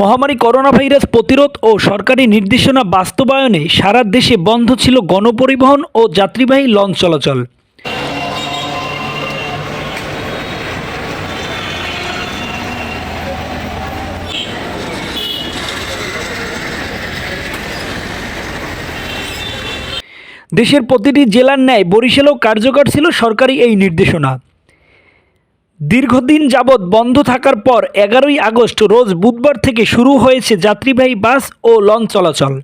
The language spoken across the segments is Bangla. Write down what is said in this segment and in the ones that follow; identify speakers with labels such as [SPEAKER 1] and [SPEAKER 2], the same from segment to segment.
[SPEAKER 1] মহামারী করোনা ভাইরাস প্রতিরোধ ও সরকারি নির্দেশনা বাস্তবায়নে সারা দেশে বন্ধ ছিল গণপরিবহন ও যাত্রীবাহী লঞ্চ চলাচল। দেশের প্রতিটি জেলার ন্যায় বরিশালেও কার্যকর ছিল সরকারি এই নির্দেশনা। দীর্ঘদিন যাবৎ বন্ধ থাকার পর এগারোই আগস্ট রোজ বুধবার থেকে শুরু হয়েছে যাত্রীবাহী বাস ও লঞ্চ চলাচল।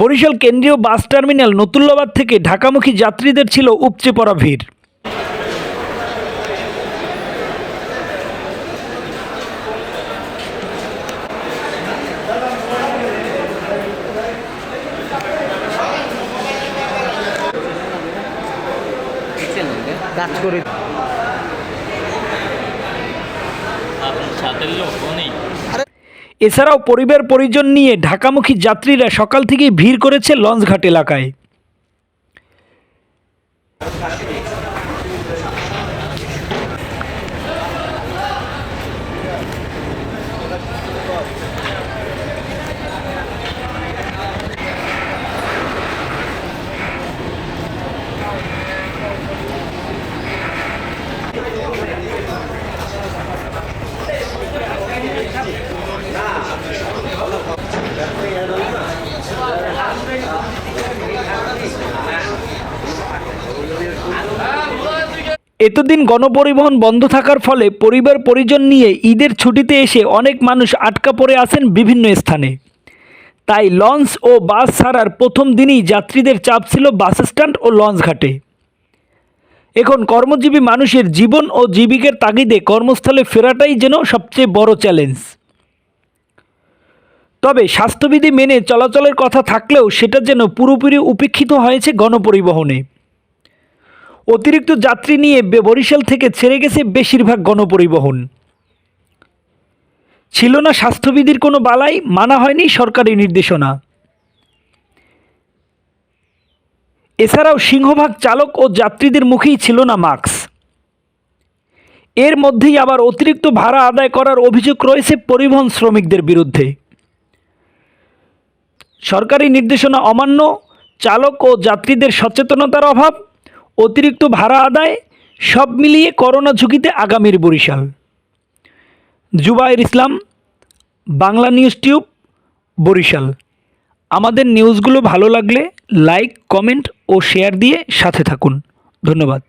[SPEAKER 1] বরিশাল কেন্দ্রীয় বাস টার্মিনাল নতুল্লাবাদ থেকে ঢাকামুখী যাত্রীদের ছিল উপচে পড়া ভিড়।
[SPEAKER 2] কাজ করে।
[SPEAKER 1] এছাড়াও পরিবার পরিজন নিয়ে ঢাকামুখী যাত্রীরা সকাল থেকেই ভিড় করেছে লঞ্চঘাট এলাকায়। এতদিন গণপরিবহন বন্ধ থাকার ফলে পরিবার পরিজন নিয়ে ঈদের ছুটিতে এসে অনেক মানুষ আটকা পড়ে আসেন বিভিন্ন স্থানে। তাই লঞ্চ ও বাস ছাড়ার প্রথম দিনই যাত্রীদের চাপ ছিল বাস স্ট্যান্ড ও লঞ্চ ঘাটে। এখন কর্মজীবী মানুষের জীবন ও জীবিকার তাগিদে কর্মস্থলে ফেরাটাই যেন সবচেয়ে বড় চ্যালেঞ্জ। তবে স্বাস্থ্যবিধি মেনে চলাচলের কথা থাকলেও সেটা যেন পুরোপুরি উপেক্ষিত হয়েছে গণপরিবহনে। অতিরিক্ত যাত্রী নিয়ে বরিশাল থেকে ছেড়ে গেছে বেশিরভাগ গণপরিবহন। ছিল না স্বাস্থ্যবিধির কোনো বালাই, মানা হয়নি সরকারি নির্দেশনা। এছাড়াও সিংহভাগ চালক ও যাত্রীদের মুখেই ছিল না মাস্ক। এর মধ্যেই আবার অতিরিক্ত ভাড়া আদায় করার অভিযোগ রয়েছে পরিবহন শ্রমিকদের বিরুদ্ধে। সরকারি নির্দেশনা অমান্য, চালক ও যাত্রীদের সচেতনতার অভাব অতিরিক্ত ভাড়া আদায় সব মিলিয়ে করোনা ঝুঁকিতে আগামীর Barishal. Zubair Islam, Bangla news tube, Barishal. আমাদের নিউজগুলো ভালো লাগলে লাইক, কমেন্ট ও শেয়ার দিয়ে সাথে থাকুন। ধন্যবাদ।